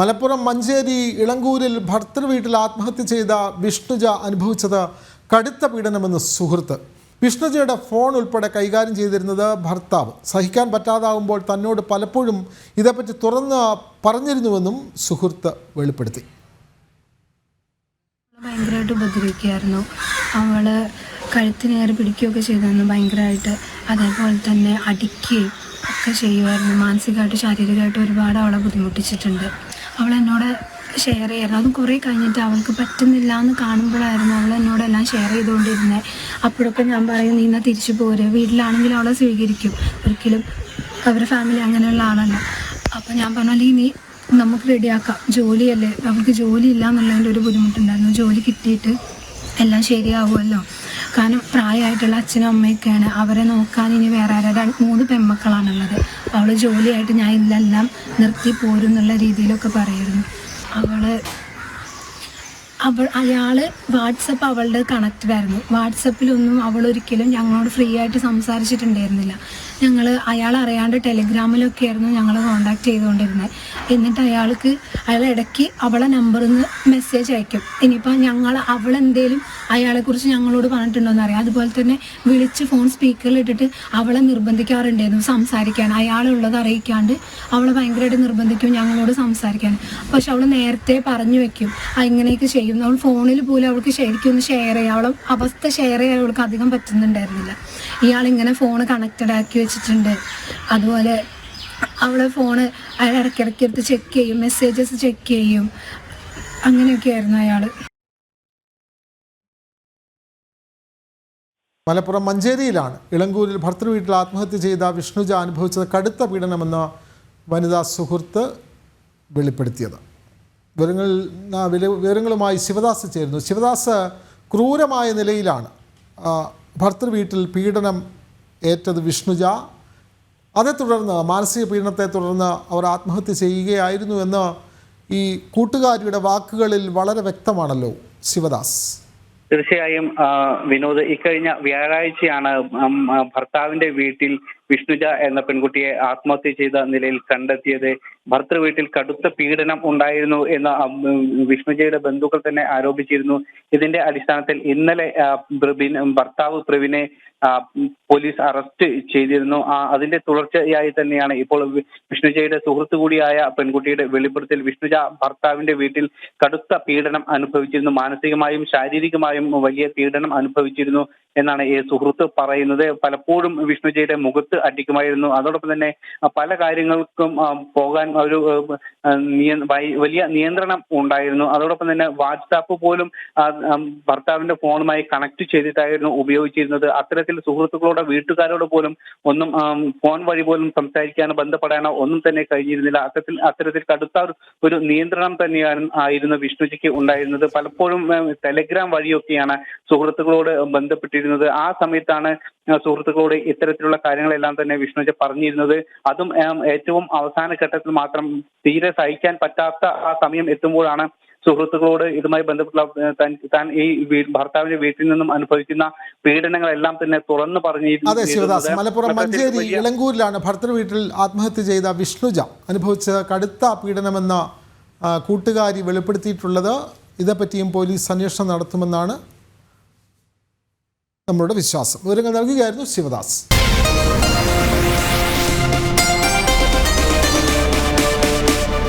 മലപ്പുറം മഞ്ചേരി ഇളങ്കൂരിൽ ഭർത്തൃ വീട്ടിൽ ആത്മഹത്യ ചെയ്ത വിഷ്ണുജ അനുഭവിച്ചത് കടുത്ത പീഡനമെന്ന് സുഹൃത്ത്. വിഷ്ണുജയുടെ ഫോൺ ഉൾപ്പെടെ കൈകാര്യം ചെയ്തിരുന്നത് ഭർത്താവ്. സഹിക്കാൻ പറ്റാതാവുമ്പോൾ തന്നോട് പലപ്പോഴും ഇതേപ്പറ്റി തുറന്ന് പറഞ്ഞിരുന്നുവെന്നും സുഹൃത്ത് വെളിപ്പെടുത്തി. ഭയങ്കരമായിട്ട് ഉപദ്രവിക്കുകയായിരുന്നു. അവൾ കഴുത്തിനേറി പിടിക്കുകയൊക്കെ ചെയ്തിരുന്നു ഭയങ്കരമായിട്ട്. അതേപോലെ തന്നെ അടിക്കുകയും ഒക്കെ ചെയ്യുമായിരുന്നു. മാനസികമായിട്ട് ശാരീരികമായിട്ട് ഒരുപാട് അവളെ ബുദ്ധിമുട്ടിച്ചിട്ടുണ്ട്. അവൾ എന്നോട് ഷെയർ ചെയ്യായിരുന്നു. അതും കുറേ കഴിഞ്ഞിട്ട് അവൾക്ക് പറ്റുന്നില്ല എന്ന് കാണുമ്പോഴായിരുന്നു അവൾ എന്നോട് എല്ലാം ഷെയർ ചെയ്തുകൊണ്ടിരുന്നത് അപ്പോഴൊക്കെ ഞാൻ പറയും നീ എന്നാൽ തിരിച്ചു പോരെ. വീട്ടിലാണെങ്കിൽ അവളെ സ്വീകരിക്കും. ഒരിക്കലും അവരുടെ ഫാമിലി അങ്ങനെയുള്ള ആളല്ല. അപ്പോൾ ഞാൻ പറഞ്ഞു അല്ലെങ്കിൽ നീ നമുക്ക് റെഡിയാക്കാം. ജോലിയല്ലേ? അവൾക്ക് ജോലി ഇല്ല എന്നുള്ളതിന്റെ ഒരു ബുദ്ധിമുട്ടുണ്ടായിരുന്നു. ജോലി കിട്ടിയിട്ട് എല്ലാം ശരിയാവുമല്ലോ. കാരണം പ്രായമായിട്ടുള്ള അച്ഛനും അമ്മയൊക്കെയാണ് അവരെ നോക്കാൻ ഇനി വേറെ ആരാ? മൂന്ന് പെൺമക്കളാണുള്ളത്. അവൾ ജോലിയായിട്ട് ഞാൻ ഇല്ലെല്ലാം നിർത്തി പോരും എന്നുള്ള രീതിയിലൊക്കെ പറയായിരുന്നു അവൾ അവൾ അയാൾ വാട്സപ്പ് അവളുടെ കണക്റ്റഡ് ആയിരുന്നു വാട്സപ്പിലൊന്നും അവൾ ഒരിക്കലും ഞങ്ങളോട് ഫ്രീ ആയിട്ട് സംസാരിച്ചിട്ടുണ്ടായിരുന്നില്ല. ഞങ്ങൾ അയാൾ അറിയാണ്ട് ടെലിഗ്രാമിലൊക്കെ ആയിരുന്നു ഞങ്ങൾ കോണ്ടാക്ട് ചെയ്തുകൊണ്ടിരുന്നത് എന്നിട്ട് അയാൾക്ക് അയാൾ ഇടയ്ക്ക് അവളെ നമ്പറിൽ നിന്ന് മെസ്സേജ് അയക്കും. ഇനിയിപ്പോൾ ഞങ്ങൾ അവളെന്തേലും അയാളെക്കുറിച്ച് ഞങ്ങളോട് പറഞ്ഞിട്ടുണ്ടോയെന്ന് അറിയാം. അതുപോലെ തന്നെ വിളിച്ച് ഫോൺ സ്പീക്കറിൽ ഇട്ടിട്ട് അവളെ നിർബന്ധിക്കാറുണ്ടായിരുന്നു സംസാരിക്കാൻ. അയാളുള്ളത് അറിയിക്കാണ്ട് അവളെ ഭയങ്കരമായിട്ട് നിർബന്ധിക്കും ഞങ്ങളോട് സംസാരിക്കാൻ. പക്ഷെ അവൾ നേരത്തെ പറഞ്ഞു വെക്കും. "ആ, ഇങ്ങനെയൊക്കെ ചെയ്യും അവൾ ഫോണിൽ പോലും അവൾക്ക് ശരിക്കും ഷെയർ ചെയ്യാം. അവളെ അവസ്ഥ ഷെയർ ചെയ്യാൻ അവൾക്ക് അധികം പറ്റുന്നുണ്ടായിരുന്നില്ല. ഇയാളിങ്ങനെ ഫോൺ കണക്റ്റഡ് ആക്കി വെച്ചിട്ടുണ്ട്. അതുപോലെ അവളെ ഫോണ് അയാൾ ഇടയ്ക്കിടയ്ക്ക് എടുത്ത് ചെക്ക് ചെയ്യും. മെസ്സേജസ് ചെക്ക് ചെയ്യും. അങ്ങനെയൊക്കെ ആയിരുന്നു അയാൾ മലപ്പുറം മഞ്ചേരിയിലാണ് ഇളങ്കൂരിൽ ഭർത്തൃ വീട്ടിൽ ആത്മഹത്യ ചെയ്ത വിഷ്ണുജ അനുഭവിച്ചത് കടുത്ത പീഡനമെന്ന് വനിതാ സുഹൃത്ത് വെളിപ്പെടുത്തിയത്. വിവരങ്ങൾ വിവരങ്ങളുമായി ശിവദാസ് ചേരുന്നു. ശിവദാസ് ക്രൂരമായ നിലയിലാണ്. ഭർത്തൃ വീട്ടിൽ പീഡനം ഏറ്റത് വിഷ്ണുജ. അതേ തുടർന്ന് മാനസിക പീഡനത്തെ തുടർന്ന് അവർ ആത്മഹത്യ ചെയ്യുകയായിരുന്നു എന്ന് ഈ കൂട്ടുകാരിയുടെ വാക്കുകളിൽ വളരെ വ്യക്തമാണല്ലോ ശിവദാസ്. തീർച്ചയായും വിനോദ് ഇക്കഴിഞ്ഞ വ്യാഴാഴ്ചയാണ് ഭർത്താവിന്റെ വീട്ടിൽ വിഷ്ണുജ എന്ന പെൺകുട്ടിയെ ആത്മഹത്യ ചെയ്ത നിലയിൽ കണ്ടെത്തിയത് ഭർത്തൃ വീട്ടിൽ കടുത്ത പീഡനം ഉണ്ടായിരുന്നു എന്ന് വിഷ്ണുജയുടെ ബന്ധുക്കൾ തന്നെ ആരോപിച്ചിരുന്നു. ഇതിന്റെ അടിസ്ഥാനത്തിൽ ഇന്നലെ പ്രബിൻ ഭർത്താവ് പ്രവിനെ പോലീസ് അറസ്റ്റ് ചെയ്തിരുന്നു. ആ, അതിന്റെ തുടർച്ചയായി തന്നെയാണ് ഇപ്പോൾ വിഷ്ണുജയുടെ സുഹൃത്തു കൂടിയായ പെൺകുട്ടിയുടെ വെളിപ്പെടുത്തൽ. വിഷ്ണുജ ഭർത്താവിന്റെ വീട്ടിൽ കടുത്ത പീഡനം അനുഭവിച്ചിരുന്നു. മാനസികമായും ശാരീരികമായും വലിയ പീഡനം അനുഭവിച്ചിരുന്നു എന്നാണ് ഈ സുഹൃത്ത് പറയുന്നത്. പലപ്പോഴും വിഷ്ണുജയുടെ മുഖത്ത് അടിക്കുമായിരുന്നു. അതോടൊപ്പം തന്നെ പല കാര്യങ്ങൾക്കും പോകാൻ ഒരു വലിയ നിയന്ത്രണം ഉണ്ടായിരുന്നു. അതോടൊപ്പം തന്നെ വാട്സാപ്പ് പോലും ഭർത്താവിന്റെ ഫോണുമായി കണക്ട് ചെയ്തിട്ടായിരുന്നു ഉപയോഗിച്ചിരുന്നത്. അത്തരത്തിൽ സുഹൃത്തുക്കളോട് വീട്ടുകാരോട് പോലും ഒന്നും ഫോൺ വഴി പോലും സംസാരിക്കാനോ ബന്ധപ്പെടാനോ ഒന്നും തന്നെ കഴിഞ്ഞിരുന്നില്ല. അത്തരത്തിൽ അത്തരത്തിൽ കടുത്ത ഒരു- നിയന്ത്രണം തന്നെയാണ് ആയിരുന്നു വിഷ്ണുജിക്ക് ഉണ്ടായിരുന്നത്. പലപ്പോഴും ടെലഗ്രാം വഴിയൊക്കെയാണ് സുഹൃത്തുക്കളോട് ബന്ധപ്പെട്ടിരുന്നത്. ആ സമയത്താണ് സുഹൃത്തുക്കളോട് ഇത്തരത്തിലുള്ള കാര്യങ്ങളെല്ലാം തന്നെ വിഷ്ണുജ പറഞ്ഞിരുന്നത്. അതും ഏറ്റവും അവസാന ഘട്ടത്തിൽ മാത്രം തീരെ സഹിക്കാൻ പറ്റാത്ത ആ സമയം എത്തുമ്പോഴാണ് സുഹൃത്തുക്കളോട് ഇതുമായി ബന്ധപ്പെട്ടുള്ള താൻ ഈ ഭർത്താവിന്റെ വീട്ടിൽ നിന്നും അനുഭവിക്കുന്ന പീഡനങ്ങളെല്ലാം തന്നെ തുറന്നു പറഞ്ഞിരുന്നു അതെ ശിവദാസ് മലപ്പുറം മഞ്ചേരി ഇളങ്കൂരിലാണ് ഭർത്തൃ വീട്ടിൽ ആത്മഹത്യ ചെയ്ത വിഷ്ണുജ അനുഭവിച്ച കടുത്ത പീഡനമെന്ന കൂട്ടുകാരി വെളിപ്പെടുത്തിയിട്ടുള്ളത്. ഇതേപ്പറ്റിയും പോലീസ് അന്വേഷണം നടത്തുമെന്നാണ് നമ്മളുടെ വിശ്വാസം. വിവരങ്ങൾ നൽകുകയായിരുന്നു ശിവദാസ്.